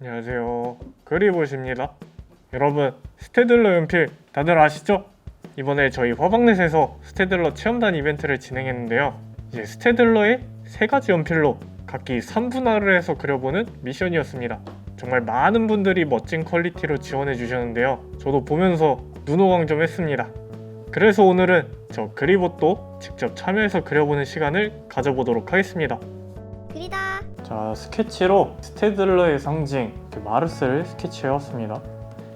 안녕하세요. 그리보십니다. 여러분, 스테들러 연필 다들 아시죠? 이번에 저희 화방넷에서 스테들러 체험단 이벤트를 진행했는데요. 이제 스테들러의 세 가지 연필로 각기 3분할을 해서 그려보는 미션이었습니다. 정말 많은 분들이 멋진 퀄리티로 지원해 주셨는데요. 저도 보면서 눈호강 좀 했습니다. 그래서 오늘은 저 그리봇도 직접 참여해서 그려보는 시간을 가져보도록 하겠습니다. 그리다. 자 스케치로 스테들러의 상징 이렇게 마르스를 스케치해왔습니다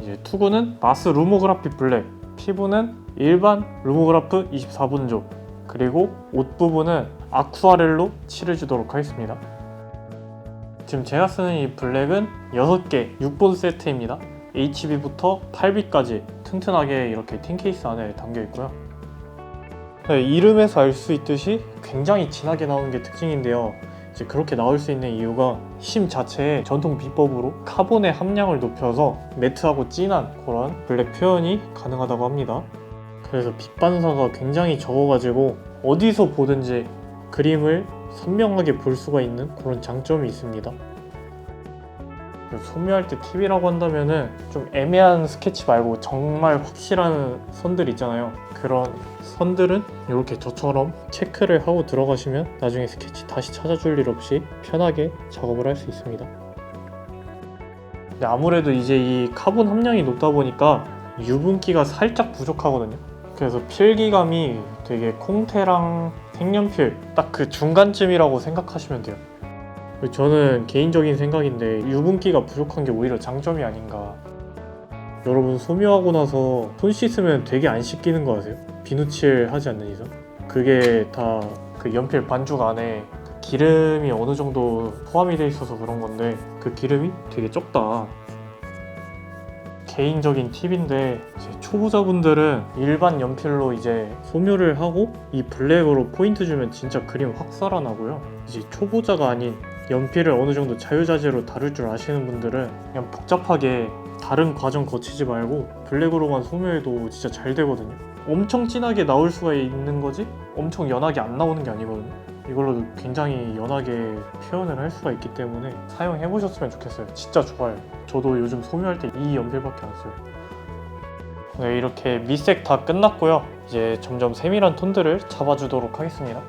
이제 투구는 마스 루모그라피 블랙 피부는 일반 루모그라프 24분조 그리고 옷 부분은 아쿠아렐로 칠해주도록 하겠습니다 지금 제가 쓰는 이 블랙은 6개 6본 세트입니다 HB부터 8B까지 튼튼하게 이렇게 틴 케이스 안에 담겨 있고요 네, 이름에서 알 수 있듯이 굉장히 진하게 나오는 게 특징인데요 이제 그렇게 나올 수 있는 이유가 심 자체의 전통 비법으로 카본의 함량을 높여서 매트하고 진한 그런 블랙 표현이 가능하다고 합니다. 그래서 빛 반사가 굉장히 적어가지고 어디서 보든지 그림을 선명하게 볼 수가 있는 그런 장점이 있습니다. 그 소묘할 때 팁이라고 한다면은 좀 애매한 스케치 말고 정말 확실한 선들 있잖아요. 그런 선들은 이렇게 저처럼 체크를 하고 들어가시면 나중에 스케치 다시 찾아줄 일 없이 편하게 작업을 할 수 있습니다. 아무래도 이제 이 카본 함량이 높다 보니까 유분기가 살짝 부족하거든요. 그래서 필기감이 되게 콩테랑 색연필 딱 그 중간쯤이라고 생각하시면 돼요. 저는 개인적인 생각인데 유분기가 부족한 게 오히려 장점이 아닌가. 여러분 소묘하고 나서 손 씻으면 되게 안 씻기는 거 아세요? 비누칠 하지 않는 이상? 그게 다 그 연필 반죽 안에 그 기름이 어느 정도 포함이 돼 있어서 그런 건데 그 기름이 되게 적다. 개인적인 팁인데 초보자분들은 일반 연필로 이제 소묘를 하고 이 블랙으로 포인트 주면 진짜 그림 확 살아나고요. 이제 초보자가 아닌 연필을 어느 정도 자유자재로 다룰 줄 아시는 분들은 그냥 복잡하게 다른 과정 거치지 말고 블랙으로만 소묘해도 진짜 잘 되거든요. 엄청 진하게 나올 수가 있는 거지 엄청 연하게 안 나오는 게 아니거든요. 이걸로도 굉장히 연하게 표현을 할 수가 있기 때문에 사용해 보셨으면 좋겠어요. 진짜 좋아요. 저도 요즘 소묘할 때 이 연필밖에 안 써요. 네, 이렇게 밑색 다 끝났고요. 이제 점점 세밀한 톤들을 잡아주도록 하겠습니다.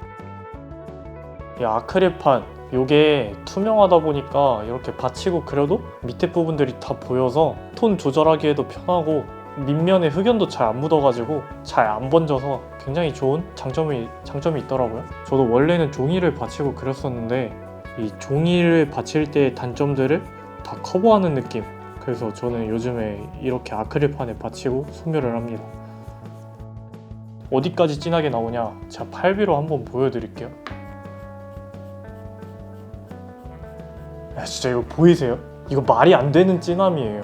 이 아크릴판 요게 투명하다 보니까 이렇게 받치고 그려도 밑에 부분들이 다 보여서 톤 조절하기에도 편하고 밑면에 흑연도 잘 안 묻어가지고 잘 안 번져서 굉장히 좋은 장점이 장점이 있더라고요. 저도 원래는 종이를 받치고 그렸었는데 이 종이를 받칠 때의 단점들을 다 커버하는 느낌. 그래서 저는 요즘에 이렇게 아크릴판에 받치고 소묘를 합니다. 어디까지 진하게 나오냐? 제가 8비로 한번 보여드릴게요. 진짜 이거 보이세요? 이거 말이 안 되는 진함이에요.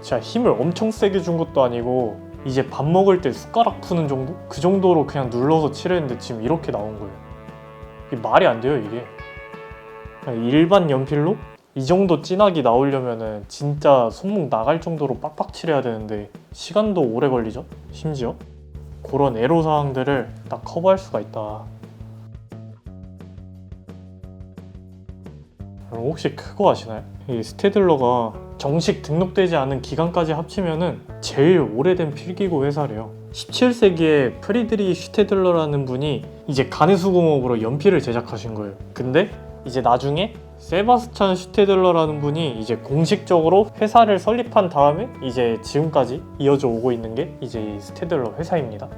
제가 힘을 엄청 세게 준 것도 아니고 이제 밥 먹을 때 숟가락 푸는 정도? 그 정도로 그냥 눌러서 칠했는데 지금 이렇게 나온 거예요. 이게 말이 안 돼요 이게. 일반 연필로 이 정도 진하게 나오려면은 진짜 손목 나갈 정도로 빡빡 칠해야 되는데 시간도 오래 걸리죠? 심지어 그런 애로 사항들을 딱 커버할 수가 있다. 여러분 혹시 그거 아시나요? 이 스테들러가 정식 등록되지 않은 기간까지 합치면은 제일 오래된 필기구 회사래요. 17세기에 프리드리 슈테들러라는 분이 이제 가내수공업으로 연필을 제작하신 거예요. 근데 이제 나중에 세바스찬 슈테들러라는 분이 이제 공식적으로 회사를 설립한 다음에 이제 지금까지 이어져 오고 있는 게 이제 이 스테들러 회사입니다.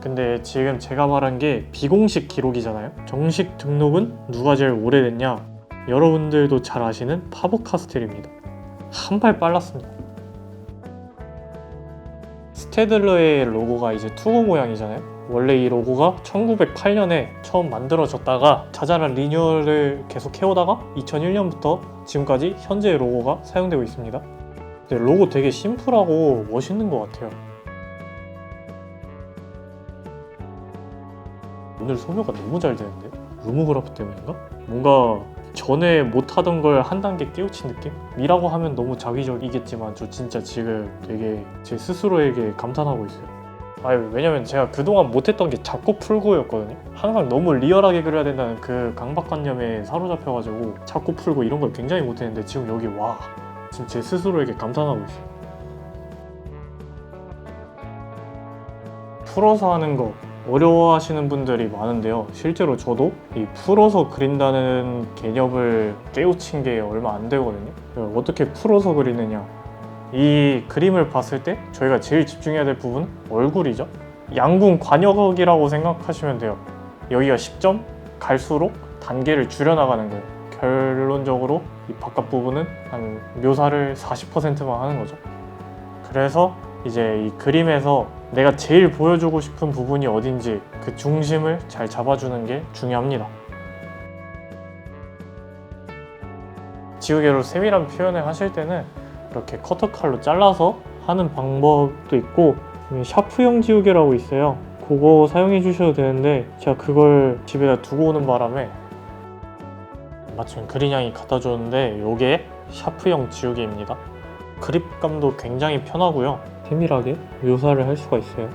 근데 지금 제가 말한 게 비공식 기록이잖아요. 정식 등록은 누가 제일 오래됐냐? 여러분들도 잘 아시는 파버카스텔입니다. 한 발 빨랐습니다. 스테들러의 로고가 이제 투구 모양이잖아요. 원래 이 로고가 1908년에 처음 만들어졌다가 자잘한 리뉴얼을 계속 해오다가 2001년부터 지금까지 현재의 로고가 사용되고 있습니다. 로고 되게 심플하고 멋있는 것 같아요. 오늘 소묘가 너무 잘 되는데? 루모그라프 때문인가? 뭔가 전에 못하던 걸 한 단계 깨우친 느낌? 이라고 하면 너무 자기적이겠지만 저 진짜 지금 되게 제 스스로에게 감탄하고 있어요. 아니 왜냐면 제가 그동안 못했던 게 자꾸 풀고였거든요. 항상 너무 리얼하게 그려야 된다는 그 강박관념에 사로잡혀가지고 자꾸 풀고 이런 걸 굉장히 못했는데 지금 여기 와 지금 제 스스로에게 감탄하고 있어요. 풀어서 하는 거 어려워하시는 분들이 많은데요. 실제로 저도 이 풀어서 그린다는 개념을 깨우친 게 얼마 안 되거든요. 어떻게 풀어서 그리느냐? 이 그림을 봤을 때 저희가 제일 집중해야 될 부분 얼굴이죠. 양궁 관여각이라고 생각하시면 돼요. 여기가 10점 갈수록 단계를 줄여나가는 거예요. 결론적으로 이 바깥 부분은 한 묘사를 40%만 하는 거죠. 그래서 이제 이 그림에서 내가 제일 보여주고 싶은 부분이 어딘지 그 중심을 잘 잡아주는 게 중요합니다. 지우개로 세밀한 표현을 하실 때는 이렇게 커터 칼로 잘라서 하는 방법도 있고 샤프형 지우개라고 있어요. 그거 사용해 주셔도 되는데 제가 그걸 집에다 두고 오는 바람에 마침 그린양이 갖다 줬는데 이게 샤프형 지우개입니다. 그립감도 굉장히 편하고요. 세밀하게 묘사를 할 수가 있어요.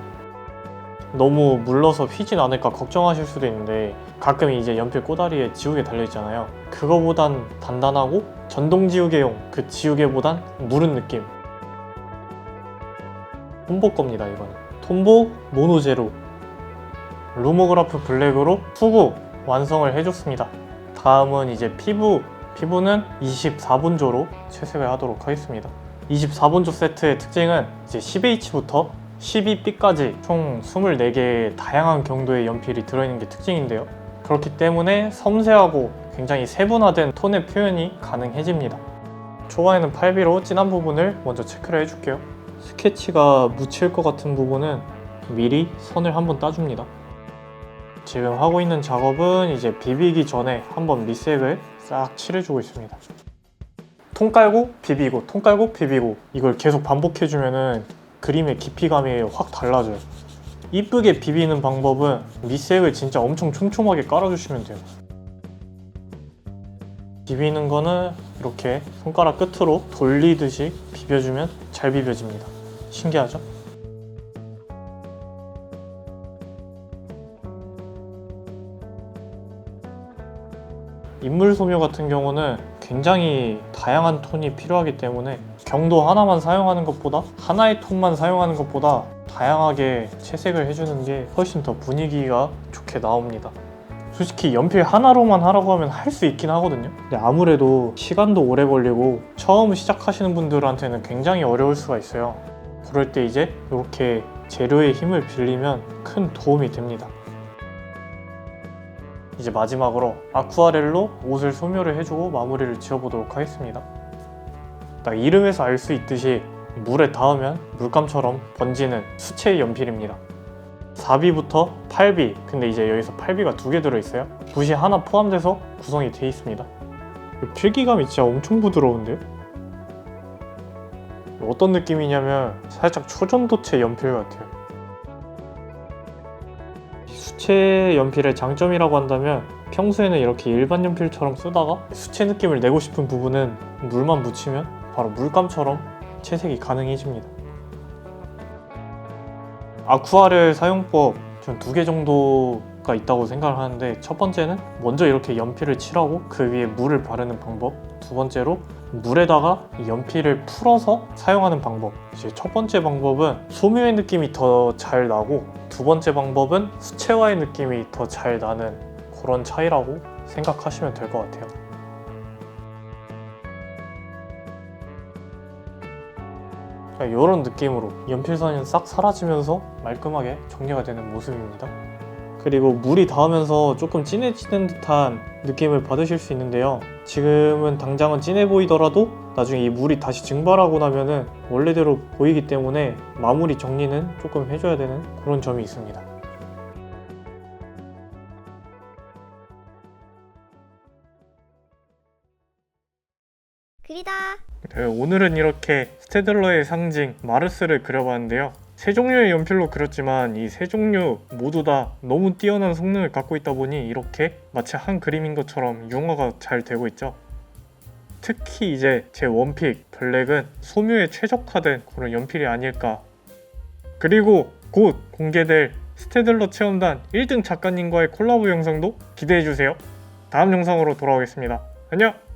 너무 물러서 휘진 않을까 걱정하실 수도 있는데 가끔 이제 연필 꼬다리에 지우개 달려 있잖아요. 그거보단 단단하고 전동 지우개용 그 지우개보단 무른 느낌. 톰보 겁니다 이거는. 톰보 모노제로 루모그라프 블랙으로 후구 완성을 해줬습니다. 다음은 이제 피부 피부는 24분조로 채색을 하도록 하겠습니다. 24분조 세트의 특징은 이제 10H부터 12B까지 총 24개의 다양한 경도의 연필이 들어있는 게 특징인데요. 그렇기 때문에 섬세하고 굉장히 세분화된 톤의 표현이 가능해집니다. 초반에는 8B로 진한 부분을 먼저 체크를 해줄게요. 스케치가 묻힐 것 같은 부분은 미리 선을 한번 따줍니다. 지금 하고 있는 작업은 이제 비비기 전에 한번 밑색을 싹 칠해주고 있습니다. 통 깔고 비비고 통 깔고 비비고 이걸 계속 반복해주면은 그림의 깊이감이 확 달라져요. 이쁘게 비비는 방법은 밑색을 진짜 엄청 촘촘하게 깔아주시면 돼요. 비비는 거는 이렇게 손가락 끝으로 돌리듯이 비벼주면 잘 비벼집니다. 신기하죠? 인물 소묘 같은 경우는 굉장히 다양한 톤이 필요하기 때문에 경도 하나만 사용하는 것보다 하나의 톤만 사용하는 것보다 다양하게 채색을 해주는 게 훨씬 더 분위기가 좋게 나옵니다. 솔직히 연필 하나로만 하라고 하면 할 수 있긴 하거든요. 근데 아무래도 시간도 오래 걸리고 처음 시작하시는 분들한테는 굉장히 어려울 수가 있어요. 그럴 때 이제 이렇게 재료의 힘을 빌리면 큰 도움이 됩니다. 이제 마지막으로 아쿠아렐로 옷을 소묘를 해주고 마무리를 지어보도록 하겠습니다. 딱 이름에서 알 수 있듯이 물에 닿으면 물감처럼 번지는 수채 연필입니다. 4비부터 8비, 근데 이제 여기서 8비가 두 개 들어있어요. 붓이 하나 포함돼서 구성이 되어 있습니다. 필기감이 진짜 엄청 부드러운데요? 어떤 느낌이냐면 살짝 초전도체 연필 같아요. 수채 연필의 장점이라고 한다면 평소에는 이렇게 일반 연필처럼 쓰다가 수채 느낌을 내고 싶은 부분은 물만 묻히면 바로 물감처럼 채색이 가능해집니다. 아쿠아렐 사용법 전 두 개 정도 가 있다고 생각을 하는데 첫 번째는 먼저 이렇게 연필을 칠하고 그 위에 물을 바르는 방법 두 번째로 물에다가 이 연필을 풀어서 사용하는 방법 이제 첫 번째 방법은 소묘의 느낌이 더 잘 나고 두 번째 방법은 수채화의 느낌이 더 잘 나는 그런 차이라고 생각하시면 될 것 같아요. 이런 느낌으로 연필선이 싹 사라지면서 말끔하게 정리가 되는 모습입니다. 그리고 물이 닿으면서 조금 진해지는 듯한 느낌을 받으실 수 있는데요. 지금은 당장은 진해 보이더라도 나중에 이 물이 다시 증발하고 나면은 원래대로 보이기 때문에 마무리 정리는 조금 해줘야 되는 그런 점이 있습니다. 그리다. 네, 오늘은 이렇게 스테들러의 상징 마르스를 그려봤는데요. 세 종류의 연필로 그렸지만 이 세 종류 모두 다 너무 뛰어난 성능을 갖고 있다 보니 이렇게 마치 한 그림인 것처럼 융화가 잘 되고 있죠. 특히 이제 제 원픽 블랙은 소묘에 최적화된 그런 연필이 아닐까. 그리고 곧 공개될 스테들러 체험단 1등 작가님과의 콜라보 영상도 기대해주세요. 다음 영상으로 돌아오겠습니다. 안녕!